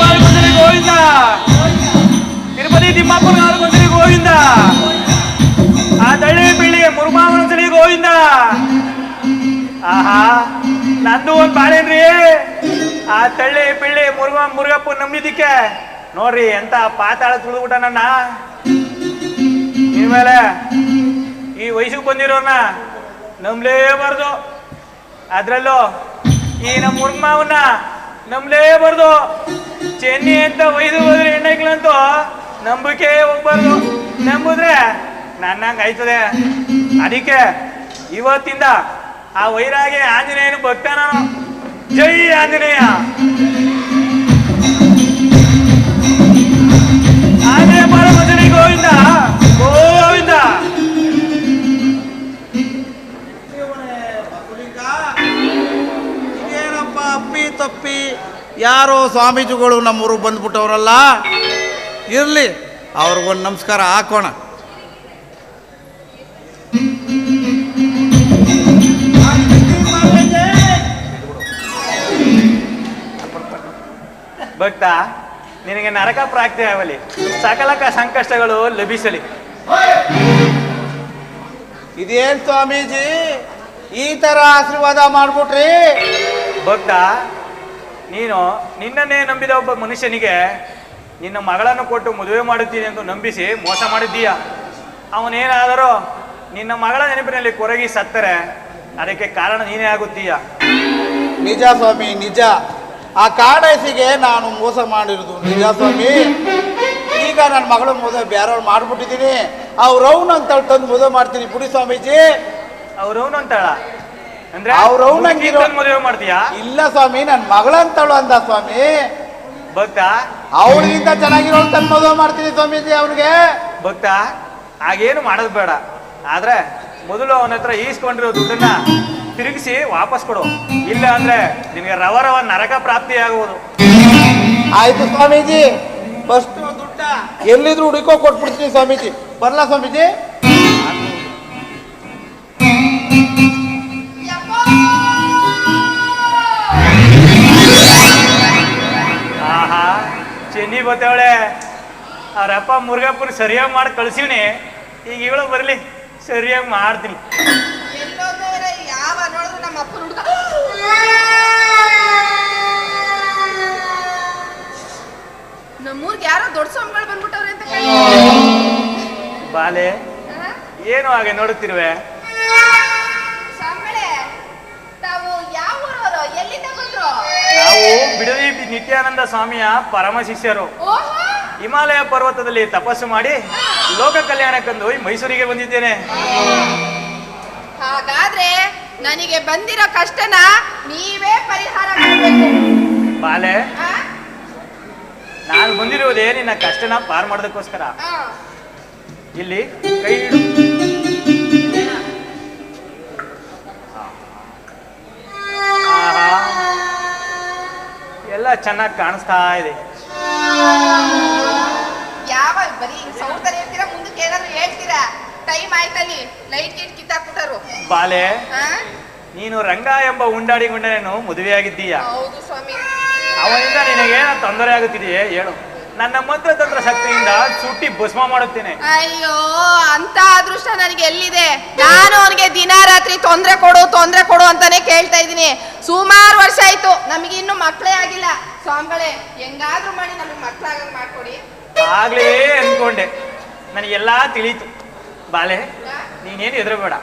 ಪಾಲ್ಗೊಂಡ್ರೆ ಗೋವಿಂದ. ತಿರುಪತಿ ತಿಮ್ಮಪ್ಪನ ಪಾಲ್ಗೊಂಡ್ರೆ ಗೋವಿಂದ. ಆ ತಳ್ಳಿ ಪಿಳ್ಳಿ ಮುರುಮಾವನಸಲಿ ಗೋವಿಂದ. ಆಹಾ, ನಂದು ಒಂದ್ ಬಾಳೇನ್ರಿ ಆ ತಳ್ಳಿ ಪಿಳ್ಳಿ ಮುರುಗ, ಮುರುಗಪ್ಪ ನಂಬಿದಿಕ್ಕೆ ನೋಡ್ರಿ ಎಂತ ಪಾತಾಳ ತುಳಿದ್ಬಿಟ್ಟ ನನ್ನ. ಇನ್ಮೇಲೆ ಈ ವಯಸ್ಸಿಗೆ ಬಂದಿರೋರ್ನ ನಂಬಲೇಬಾರ್ದು. ಅದ್ರಲ್ಲೂ ಈ ನಮ್ಮ ಮುರ್ಮಾವನ್ನ ನಂಬಲೇಬಾರ್ದು ಚೆನ್ನಿ ಅಂತ ಒಯ್ದು ಹೋದ್ರೆ ಹೆಣ್ಣೈಕ್ಳಂತೂ ನಂಬಿಕೆ ಹೋಗ್ಬಾರ್ದು. ನಂಬಿದ್ರೆ ನನ್ನಂಗೆ ಆಯ್ತದೆ. ಅದಕ್ಕೆ ಇವತ್ತಿಂದ ಆ ವೈರಾಗೆ ಆಂಜನೇಯನ ಭಕ್ತ ನಾನು. ಜೈ ಆಂಜನೇಯ. ಆಂಜನೇಯ ಪರಮಜನಿ ಗೋವಿಂದ ತಪ್ಪಿ ಯಾರೋ ಸ್ವಾಮೀಜಿಗಳು ನಮ್ಮೂರು ಬಂದ್ಬಿಟ್ಟವ್ರಲ್ಲ ಇರಲಿ ಅವ್ರಿಗೊಂದು ನಮಸ್ಕಾರ ಹಾಕೋಣ. ಭಕ್ತ ನಿನಗೆ ನರಕ ಪ್ರಾಪ್ತಿ ಆಗಲಿ. ಸಕಲಕ ಸಂಕಷ್ಟಗಳು ಲಭಿಸಲಿ. ಇದೇನ್ ಸ್ವಾಮೀಜಿ? ಈ ತರ ಆಶೀರ್ವಾದ ಮಾಡ್ಬಿಟ್ರಿ? ಭಕ್ತ ನೀನು ನಿನ್ನನ್ನೇ ನಂಬಿದ ಒಬ್ಬ ಮನುಷ್ಯನಿಗೆ ನಿನ್ನ ಮಗಳನ್ನು ಕೊಟ್ಟು ಮದುವೆ ಮಾಡುತ್ತೀನಿ ಎಂದು ನಂಬಿಸಿ ಮೋಸ ಮಾಡಿದ್ದೀಯ? ಅವನೇನಾದರೂ ನಿನ್ನ ಮಗಳ ನೆನಪಿನಲ್ಲಿ ಕೊರಗಿ ಸತ್ತರೆ ಅದಕ್ಕೆ ಕಾರಣ ನೀನೇ ಆಗುತ್ತೀಯ? ನಿಜ ಸ್ವಾಮಿ ನಿಜ. ಆ ಕಾಡಸಿಗೆ ನಾನು ಮೋಸ ಮಾಡಿರೋದು ನಿಜ ಸ್ವಾಮಿ. ಈಗ ನನ್ನ ಮಗಳು ಮದುವೆ ಬೇರೆಯವ್ರು ಮಾಡ್ಬಿಟ್ಟಿದ್ದೀನಿ. ಅವ್ರು ಅವ್ನು ಅಂತ ತಂದು ಮದುವೆ ಮಾಡ್ತೀನಿ. ಪುಡಿ ಸ್ವಾಮೀಜಿ. ಅವ್ರವ್ನ ಅಂತಾಳ ಅಂದ್ರೆ ಅವ್ರ್ ಮದುವೆ ಮಾಡ್ತೀಯಾ? ಇಲ್ಲ ಸ್ವಾಮಿ ನನ್ನ ಮಗಳಂತಳು ಅಂದ ಸ್ವಾಮಿ. ಭಕ್ತ ಅವಳಿಗಿಂತ ಚೆನ್ನಾಗಿರೋ ತನ್ ಮದುವೆ ಮಾಡ್ತೀನಿ ಸ್ವಾಮೀಜಿ ಅವ್ರಿಗೆ ಭಕ್ತ ಹಾಗೇನು ಮಾಡೋದು ಬೇಡ. ಆದ್ರೆ ಮೊದಲು ಅವನ ಹತ್ರ ಈಸ್ಕೊಂಡಿರೋ ದುಡ್ಡನ್ನ ತಿರುಗಿಸಿ ವಾಪಸ್ ಕೊಡು. ಇಲ್ಲ ಅಂದ್ರೆ ನಿಮಗೆ ರವ ರವ ನರಕ ಪ್ರಾಪ್ತಿ ಆಗುವುದು ಆಯ್ತು ಸ್ವಾಮೀಜಿ. ಫಸ್ಟ್ ದುಡ್ಡ ಎಲ್ಲಿದ್ರು ಹುಡುಕೋ ಕೊಟ್ಬಿಡ್ತೀನಿ ಸ್ವಾಮೀಜಿ. ಬರ್ಲಾ ಸ್ವಾಮೀಜಿ? ಚೆನ್ನಿ ಬತ್ತವಳೆ? ಅವ್ರಪ್ಪ ಮುರುಗಪ್ಪನ ಸರಿಯಾಗಿ ಮಾಡಿ ಕಳ್ಸಿವ್ನಿ. ಈಗ ಇವಳು ಬರಲಿ ಸರಿಯಾಗಿ ಮಾಡ್ತೀನಿ. ನಮ್ಮೂರ್ಗೆ ಯಾರೋ ದೊಡ್ಡ ಸ್ವಾಮಿಗಳು ಬಂದ್ಬಿಟ್ಟವ್ರೆ ಅಂತ ಬಾಲೆ ಏನು ಹಾಗೆ ನೋಡುತ್ತಿರುವೆ. ನಿತ್ಯಾನಂದ ಸ್ವಾಮಿಯ ಪರಮ ಶಿಷ್ಯರು. ಹಿಮಾಲಯ ಪರ್ವತದಲ್ಲಿ ತಪಸ್ಸು ಮಾಡಿ ಲೋಕ ಕಲ್ಯಾಣಕ್ಕೆಂದು ಮೈಸೂರಿಗೆ ಬಂದಿದ್ದೇನೆ. ಹಾಗಾದ್ರೆ ನನಗೆ ಬಂದಿರೋ ಕಷ್ಟನ ನೀವೇ ಪರಿಹಾರ ಮಾಡಬೇಕು ಬಾಲೆ ನಾನು ಬಂದಿರುವುದೇ ನಿನ್ನ ಕಷ್ಟನ ಪಾರ್ ಮಾಡೋದಕ್ಕೋಸ್ಕರ. ಇಲ್ಲಿ ಕೈ ಚೆನ್ನಾಗಿ ಕಾಣಿಸ್ತಾ ಇದೆ. ಯಾವ ಬರೀ ಸೌಂದರ್ಯ ಇರ್ತೀರಾ ಮುಂದಕ್ಕೆ ಏನಾದ್ರು ಹೇಳ್ತೀರಾ? ಟೈಮ್ ಆಯ್ತಲ್ಲಿ ಲೈಟ್ ಗಿಟ್ ಕಿತ್ತಾಕ್ಬಿಟ್ಟರು ಬಾಲೆ ಹಾ? ನೀನು ರಂಗ ಎಂಬ ಉಂಡಾಡಿ ಗುಂಡನೇನು ಮದುವೆಯಾಗಿದ್ದೀಯ? ಹೌದು ಸ್ವಾಮಿ. ಅವನಿಂದ ನಿನಗೇನ ತೊಂದರೆ ಆಗುತ್ತಿದೆಯೇ? ಹೇಳು. ನನ್ನ ಮಂತ್ರತಂತ್ರ ಶಕ್ತಿಯಿಂದ ಸುಟ್ಟಿ ಭಸ್ಮ ಮಾಡುತ್ತೇನೆ. ಅಯ್ಯೋ ಅಂತ ಅದೃಷ್ಟ ನನಗೆ ಎಲ್ಲಿದೆ? ನಾನು ಅವನಿಗೆ ದಿನ ರಾತ್ರಿ ತೊಂದರೆ ಕೊಡು ತೊಂದರೆ ಕೊಡು ಅಂತಾನೆ ಕೇಳ್ತಾ ಇದ್ದೀನಿ. ಸುಮಾರು ವರ್ಷ ಆಯ್ತು ನಮಗೆ ಇನ್ನು ಮಕ್ಕಳೇ ಆಗಿಲ್ಲ. ಸ್ವಾಮಿಗಳೇ ಹೆಂಗಾದ್ರೂ ಮಾಡಿ ನಮಗೆ ಮಕ್ಕಳಾಗ ಮಾಡ್ಕೊಡಿ. ಆಗ್ಲೇ ಅನ್ಕೊಂಡೆ. ನನಗೆಲ್ಲ ತಿಳಿತು. ಬಾಲೆ ನೀನೇನು ಹೆದರಬೇಡ.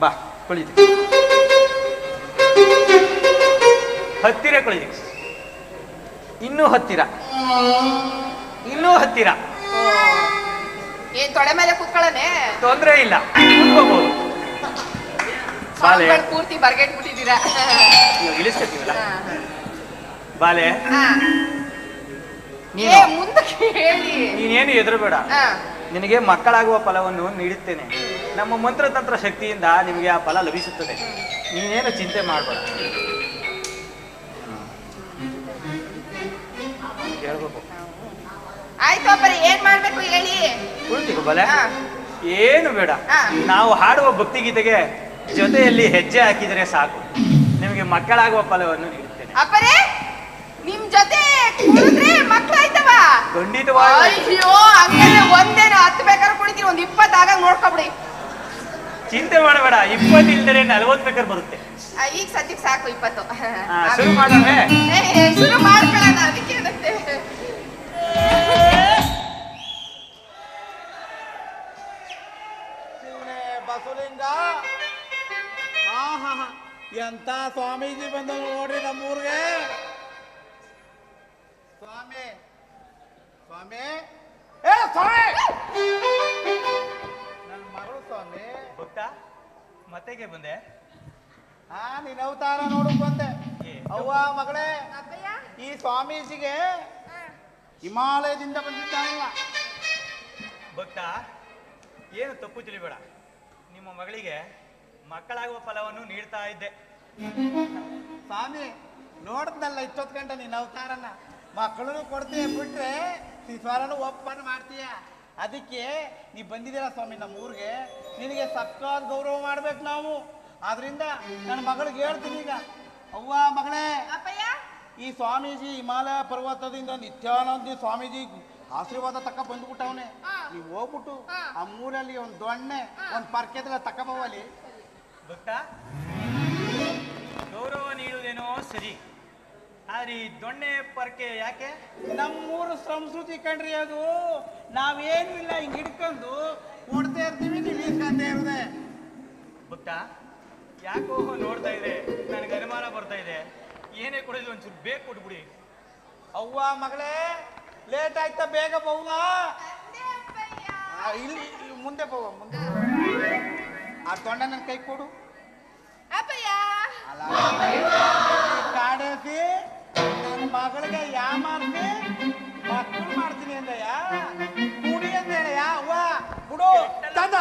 ಬಾ ಕುಳಿತು. ಹತ್ತಿರ ಕುಳಿತು. ಇನ್ನೂ ಹತ್ತಿರ. ಇನ್ನೂ ಹತ್ತಿರ. ಏನ್ ತೊಡೆ ಮೇಲೆ ಕೂತ್ಕೊಳ್ಳನೆ ತೊಂದರೆ ಇಲ್ಲ. ಕುತ್ಕೋಬಹುದು ಬಾಲೆ. ಪೂರ್ತಿ ಬರ್ಗೆಟ್ಬಿಟ್ಟಿದ್ದೀರಾ? ನೀವು ಇಳಿಸ್ಕೊತೀವಲ್ಲ ಬಾಲೆ. ನೀನು. ಮುಂದಕ್ಕೆ ಹೇಳಿ. ನೀನೇನು ಎದುರುಬೇಡ ನಿನಗೆ ಮಕ್ಕಳಾಗುವ ಫಲವನ್ನು ನೀಡುತ್ತೇನೆ. ನಮ್ಮ ಮಂತ್ರತಂತ್ರ ಶಕ್ತಿಯಿಂದ ನಿಮಗೆ ಆ ಫಲ ಲಭಿಸುತ್ತದೆ. ನೀನೇನು ಚಿಂತೆ ಮಾಡಬೇಡ. ಹೇಳ್ಬೇಕು ಆಯ್ತು ಏನ್ ಮಾಡ್ಬೇಕು ಹೇಳಿ? ಏನು ಬೇಡ. ನಾವು ಹಾಡುವ ಭಕ್ತಿಗೀತೆಗೆ ಜೊತೆಯಲ್ಲಿ ಹೆಜ್ಜೆ ಹಾಕಿದರೆ ಸಾಕು. ನಿಮಗೆ ಮಕ್ಕಳಾಗುವ ಫಲವನ್ನು ನೀಡುತ್ತೇನೆ. ಅಪ್ಪರೇ ನಿಮ್ ಜೊತೆ ಖಂಡಿತವಾಗಿ ಒಂದೇನ ಒಂದ್ ನೋಡ್ಕೊಬಿಡಿ. ಚಿಂತೆ ಮಾಡಬೇಡ ಇಪ್ಪತ್ತು ಇಲ್ದರೆ ನಲವತ್ತು ಬೇಕಾದ್ರೆ ಬರುತ್ತೆ. ಈಗ ಸದ್ಯಕ್ಕೆ ಸಾಕು ಇಪ್ಪತ್ತು. ಶುರು ಮಾಡೋಣ ಶುರು ಮಾಡ್ಕೊಳ್ಳೋಣ ಏನಂತೆ ಶಿವನೇ ಆಹಾ ಎಂತ ಸ್ವಾಮೀಜಿ ಬಂದ ನೋಡ್ರಿ ನಮ್ಮೂರ್ಗೆ? ಸ್ವಾಮಿ. ಸ್ವಾಮಿ. ಏ ಸ್ವಾಮಿ! ನನ್ನ ಮಗಳು ಸ್ವಾಮಿ. ಭಕ್ತ ಮತ್ತೆಗೆ ಬಂದೆ? ಹಾ ನಿನ್ನ ಅವತಾರ ನೋಡಕ್ ಬಂದೆ. ಏ, ಅವ್ವ ಮಗಳೇ. ಅಪ್ಪಯ್ಯ. ಈ ಸ್ವಾಮೀಜಿಗೆ ಹಿಮಾಲಯದಿಂದ ಬಂದಿದ್ದಾನಲ್ಲ. ಭಕ್ತ ಏನು ತಪ್ಪು ತಿಳಿಬೇಡ. ನಿಮ್ಮ ಮಗಳಿಗೆ ಮಕ್ಕಳಾಗುವ ಫಲವನ್ನು ನೀಡ್ತಾ ಇದ್ದೆ. ಸ್ವಾಮಿ ನೋಡ್ದಲ್ಲ ಇಷ್ಟೊತ್ತು ಗಂಟೆ ನಿನ್ನ ಅವತಾರನ. ಮಕ್ಕಳನ್ನು ಕೊಡ್ತೀಯ ಬಿಟ್ರೆ ಸಿಸಾರನು ಒಪ್ಪನ್ ಮಾಡ್ತೀಯ. ಅದಕ್ಕೆ ನೀ ಬಂದಿದ್ದೀರ ಸ್ವಾಮಿ ನಮ್ಮ ಊರಿಗೆ. ನಿನಗೆ ಸಕ್ಕಾದ ಗೌರವ ಮಾಡ್ಬೇಕು ನಾವು. ಆದ್ರಿಂದ ನನ್ನ ಮಗಳಿಗೆ ಹೇಳ್ತೀನಿ ಈಗ. ಅವ್ವ ಮಗಳೇ. ಅಪ್ಪಯ್ಯ ಈ ಸ್ವಾಮೀಜಿ ಹಿಮಾಲಯ ಪರ್ವತದಿಂದ ನಿತ್ಯಾನಂದಿ ಸ್ವಾಮೀಜಿ ಆಶೀರ್ವಾದ ತಕ್ಕ ಬಂದ್ಬಿಟ್ಟವನೆ. ನೀವು ಹೋಗ್ಬಿಟ್ಟು ಆ ಮೂರಲ್ಲಿ ಒಂದು ದೊಣ್ಣೆ ಒಂದು ಪರ್ಕೆದ್ರೆ ತಕ್ಕಬವಲ್ಲಿ ಭಕ್ತ ಗೌರವ ನೀಡುವುದೇನೋ ಸರಿ. ಆದ್ರೆ ಈ ದೊಣ್ಣೆ ಪರ್ಕೆ ಯಾಕೆ? ನಮ್ಮೂರು ಸಂಸ್ಕೃತಿ ಕಣ್ರಿ ಅದು. ನಾವೇನು ಇಲ್ಲ ಹಿಂಗ್ ಹಿಡ್ಕೊಂಡು ಕೊಡ್ತಾ ಇರ್ತೀವಿ ನೀವು ಇಸ್ಕೊಂಡೇ ಇರದೆ. ಭಕ್ತ ಯಾಕೋ ನೋಡ್ತಾ ಇದೆ ನನಗೆ ಅನುಮಾನ ಬರ್ತಾ ಇದೆ. ಏನೇ ಕೊಡೋದು ಒಂಚೂರು ಬೇಗ ಕೊಟ್ಬಿಡಿ. ಅವ್ವ ಮಗಳೇ ಲೇಟ್ ಆಯ್ತಾ ಬೇಗ ಬವ್ವ ಆ, ಇಲ್ಲಿ ಇಲ್ಲಿ ಮುಂದೆ ಬವ್ವ ಮುಂದೆ. ಆ ತೊಂಡ ನನ್ನ ಕೈ ಕೊಡು. ಅಪ್ಪಯ್ಯ. ಅಲ್ಲ. ಕಾಡೇಸಿ ನನ್ನ ಮಗಳಿಗೆ ಯಾ ಮಾಡ್ತಿ ಮಕ್ಕಳು ಮಾಡ್ತೀನಿ ಅಂದಯ್ಯ. ಕುಡಿ ಅಂದೇಳಯ್ಯ ಅವ್ವ. ಬಿಡು. ತಂದ.